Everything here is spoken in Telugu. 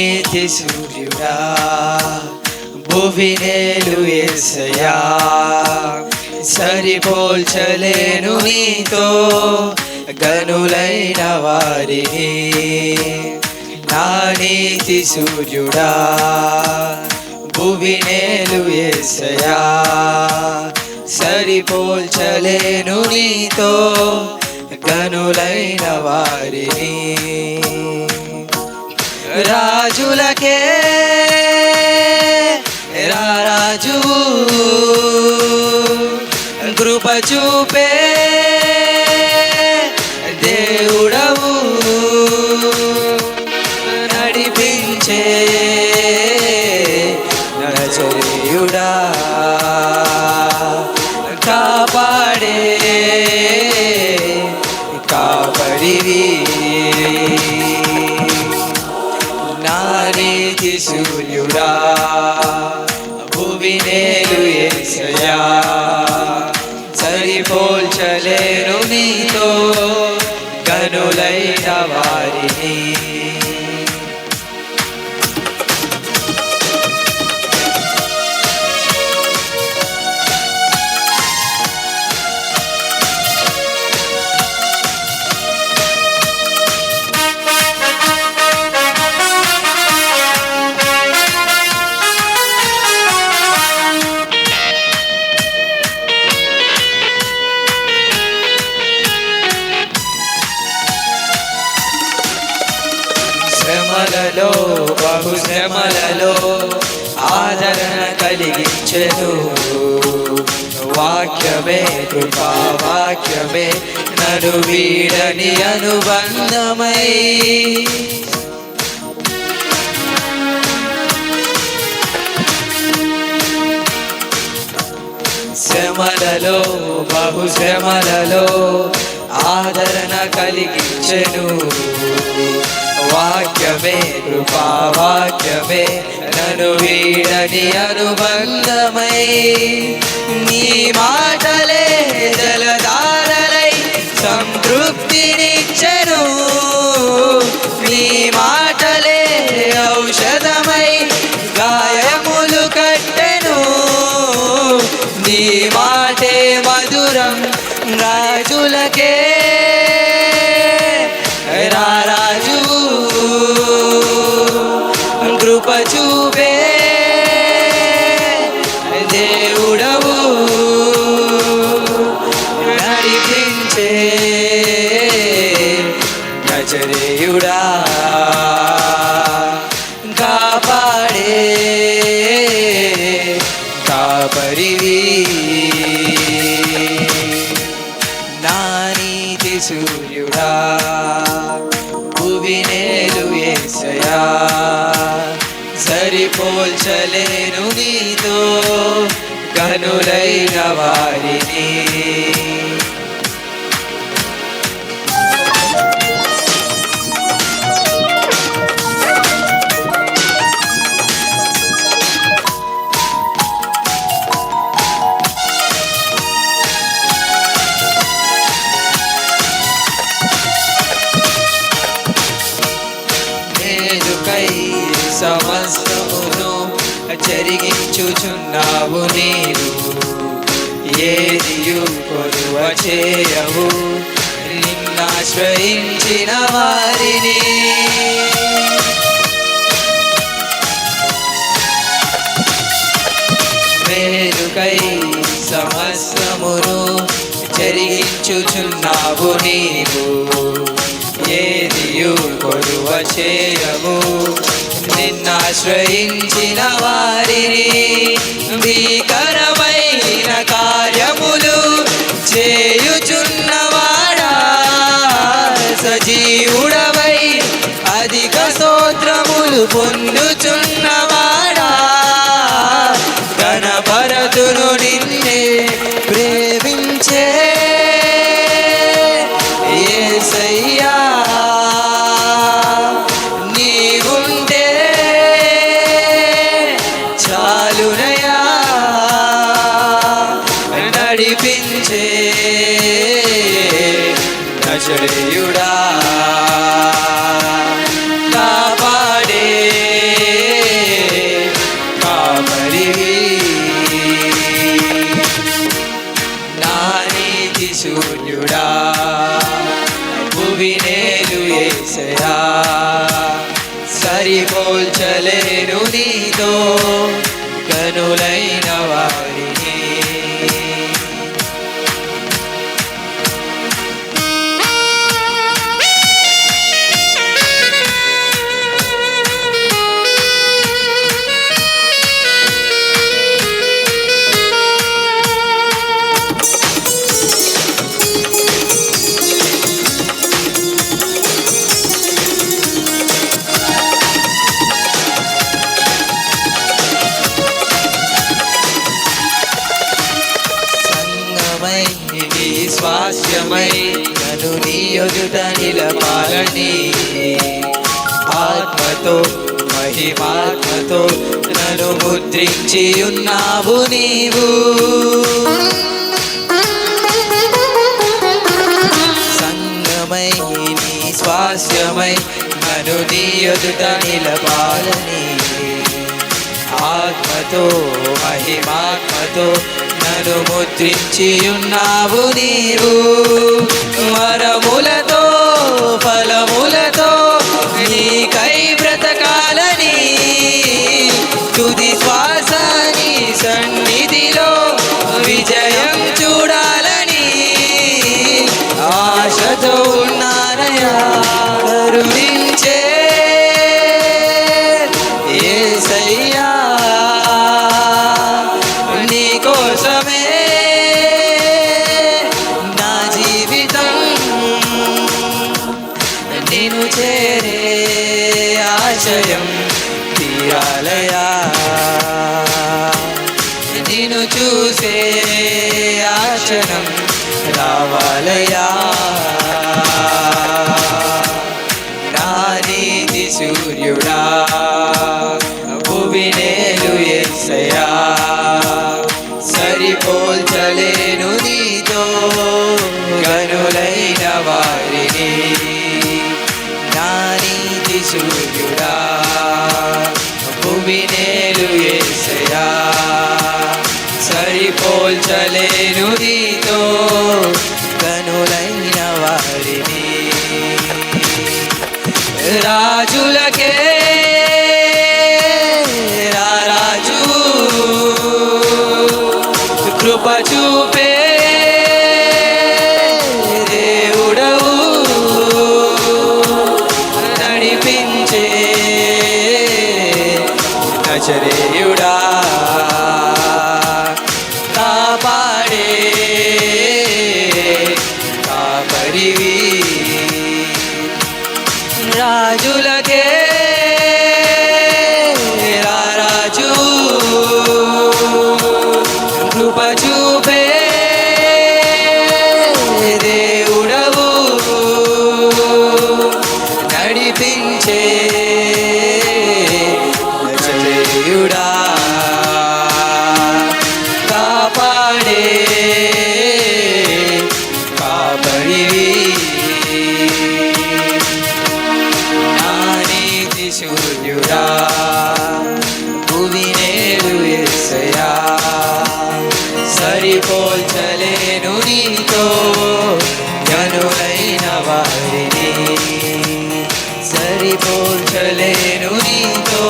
నీతి సూర్యుడా భువినేలు ఎసయా సరిపోల్చలేను నీతో గనులైన వారిని. నా నీతి సూర్యుడా భువినేలు ఎసయా సరిపోల్చలేను నీతో గనులైన వారిని. రాజులకే రారాజు కృప చూపే దేవుడవు. నడిపించే నచరియుడా కాపాడే కాపడివి సూర్యుడా భువినేలు ఏసయా సరిపోల్చలేను నీతో గనులైన వారిని. శ్రమలలో ఆదరణ కలిగించెను. వాక్యమే కృపా వాక్యమే నను వీడని అనుబంధమై. శ్రమలలో బహు శ్రమలలో ఆదరణ కలిగించెను. వాక్యమే కృపా వాక్యమే నను వీడని అనుబంధమై. నీ మాటలే జలధారలై సంతృప్తినిచ్చను. నీ మాటలే ఔషధమై గాయములు కట్టెను. నీ మాటే మధురం రాజులకే నజరేయుడా కాపాడే కాపరివి నా. సూర్యుడా భువినేలు ఏసయా. సరిపోల్చలేను నీతో కనులైన వారిని. జరిగించుచున్నావు నీవు ఏదియు కొలువ చేయవు. నిన్నాశ్రయించిన వారిని. మేలుకై సమస్తమును జరిగించుచున్నావు నీవు. ఏదియు కొలువ చేయవు. నిన్నాశ్రయించిన వారిని భీకరమైన కార్యములు చేయుచున్నవాడా? సజీవుడవై అధిక స్తోత్రములు పొందుచు కనులైన వారిని స్వాస్యమై నన్ను నీ ఎదుట నిలపాలని. ఆత్మతో మహిమాత్మతో నన్ను ముద్రించి ఉన్నావు నీవు. సంగమై నీ స్వాస్యమై నన్ను నీ ఎదుట నిలపాలని. ఆత్మతో మహిమాత్మతో నన్ను ముద్రించి ఉన్నావు నీవు. వరములతో ఫలములతో నీకై బ్రతకాలని తుది శ్వాసని సన్నిధిలో విజయం చూడాలని ఆశతో నేను చూసే ఆశనం రావాలయా నా సూర్యుడా. సరిపోల్చలేను నీతో జనులైన వారిని సరిపోల్చలేను నీతో